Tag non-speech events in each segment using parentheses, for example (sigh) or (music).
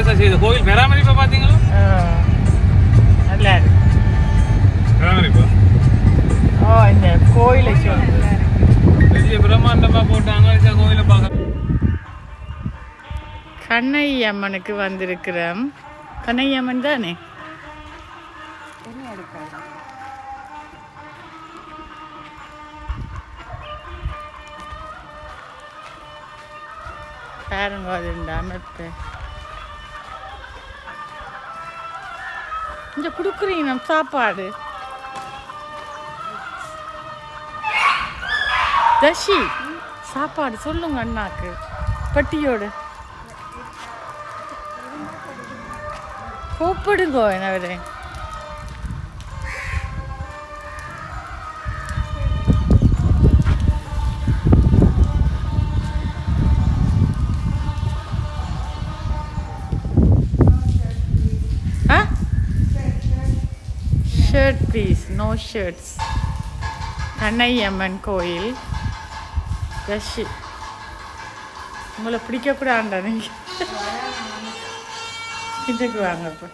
பெருசா செய்யுது கோவில் பராமரிப்பை பார்த்தீங்களா? நல்லா இருக்கு பராமரிப்பா? ஓ இந்த கோயிலை பெரிய பிரம்மாண்டமா போட்டாங்க. இந்த கோயிலை பார்க்க கண்ணை அம்மனுக்கு வந்திருக்கிறோம். கண்ணை அம்மன் தானே? பாருங்க அது இந்த அமைப்பு. இந்த கொடுக்குறீங்க நம்ம சாப்பாடு. தஷி சாப்பாடு சொல்லுங்க அண்ணாக்கு. பட்டியோடு. கூப்பிடுங்க என்னவரே shirt please no shirts Kannaiyamman கோயில் ரஷ்ஷி உங்களை பிடிக்கக்கூடாண்டா நீங்கள் இதுக்கு வாங்க இப்போ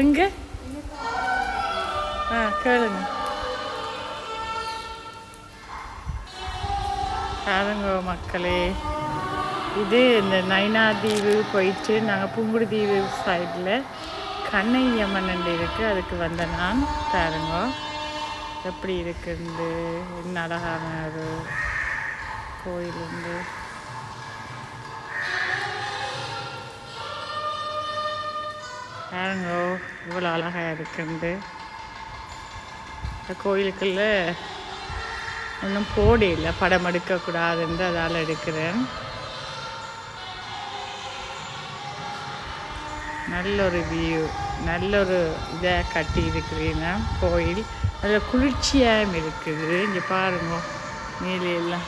எங்க? ஆ கேளுங்க. பாருங்க மக்களே. இது இந்த நைனா தீவு போயிட்டு நாங்கள் புங்குடுதீவு சைடில் கண்ணையம்மன் இருக்குது அதுக்கு வந்த நான் பாருங்க. எப்படி இருக்குது என்ன அழகான ஒரு கோயிலுண்டு பாருங்கோ இவ்வளோ அழகாக இருக்குது இந்த கோயிலுக்குள்ளே ஒன்றும் போடி இல்லை. படம் எடுக்கக்கூடாதுன்னு அதால் எடுக்கிறேன். நல்ல ஒரு வியூ நல்ல ஒரு இதாக கட்டி இருக்கிறீங்க கோயில். நல்ல குளிர்ச்சியாகவும் இருக்குது. இங்கே பாருங்க மேலே எல்லாம்.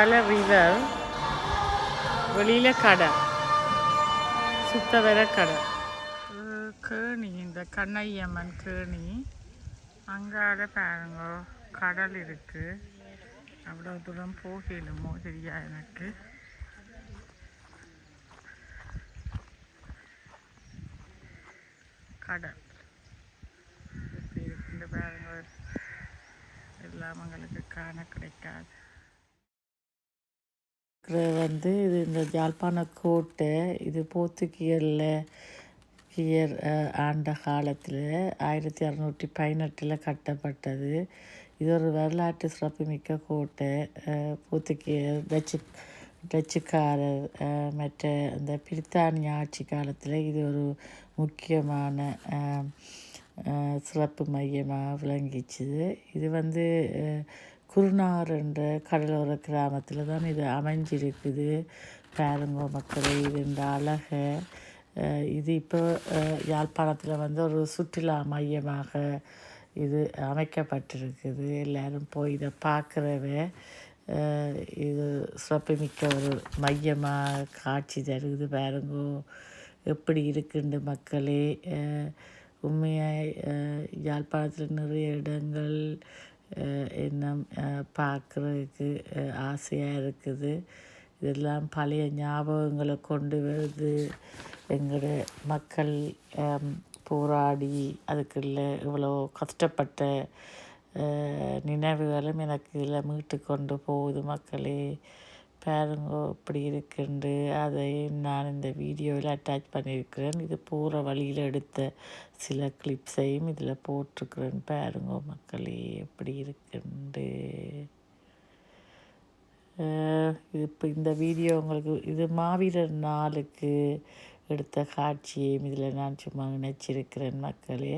பல ரிவர் வெளியில் கடை சுத்த வர கடை கேணி இந்த கண்ணையம்மன் கேணி. அங்கால பாருங்க கடல் இருக்கு. அவ்வளோ தூரம் போகலுமோ தெரியா எனக்கு. கடல். இந்த இருக்குன்னு பாருங்க எல்லாம் உங்களுக்கு காண கிடைக்காது. வந்து இது இந்த யாழ்ப்பாண கோட்டை இது போர்த்துகீயரில் கியர் ஆண்ட காலத்தில் ஆயிரத்தி அறநூற்றி பதினெட்டில் கட்டப்பட்டது. இது ஒரு வரலாற்று சிறப்புமிக்க கோட்டை. அஹ், டச்சு டச்சுக்காரர் மற்ற இந்த பிரித்தானிய ஆட்சி காலத்தில் இது ஒரு முக்கியமான சிறப்பு மையமாக விளங்கிச்சுது இது வந்து குருநார் என்ற கடலோர கிராமத்தில் தான் இது அமைஞ்சிருக்குது. பாருங்க மக்களே இது இந்த அழகை இது இப்போ யாழ்ப்பாணத்தில் வந்து ஒரு சுற்றுலா மையமாக இது அமைக்கப்பட்டிருக்குது. எல்லோரும் போய் இதை பார்க்குறவ இது சிறப்புமிக்க ஒரு மையமாக காட்சி தருகுது பாருங்கோ. எப்படி இருக்குண்டு மக்களே உண்மையாக யாழ்ப்பாணத்தில் நிறைய இடங்கள் இன்னும் பார்க்குறதுக்கு ஆசையாக இருக்குது. இதெல்லாம் பழைய ஞாபகங்களை கொண்டு வருது. எங்களோட மக்கள் போராடி அதுக்குள்ள இவ்வளோ கஷ்டப்பட்ட நினைவுகளும் எனக்கு இதில் மீட்டு கொண்டு போகுது மக்களே. பாருங்கோ இப்படி இருக்குண்டு. அதையும் நான் இந்த வீடியோவில் அட்டாச் பண்ணியிருக்கிறேன். இது போகிற வழியில் எடுத்த சில கிளிப்ஸையும் இதில் போட்டிருக்கிறேன். பாருங்கோ மக்களே எப்படி இருக்குண்டு. இது இப்போ இந்த வீடியோ உங்களுக்கு இது மாவீரர் நாளுக்கு எடுத்த காட்சியையும் இதில் நான் சும்மா நினச்சிருக்கிறேன் மக்களே.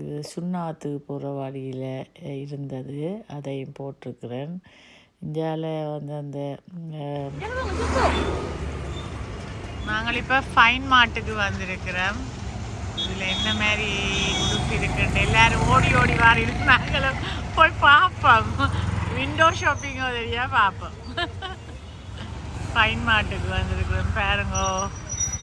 இது சுண்ணாத்து போகிற வழியில் இருந்தது. அதையும் போட்டிருக்கிறேன். இந்தியாவில் வந்து அந்த நாங்கள் இப்போ ஃபைன் மாட்டுக்கு வந்திருக்கிறோம். இதில் என்ன மாதிரி உடுப்பு இருக்குன்னு எல்லாரும் ஓடி ஓடி வாரி நாங்களும் போய் பார்ப்போம் விண்டோ ஷாப்பிங்கோ தெரியா பார்ப்போம் (laughs) ஃபைன் மாட்டுக்கு வந்திருக்கிறோம். பாருங்கோ.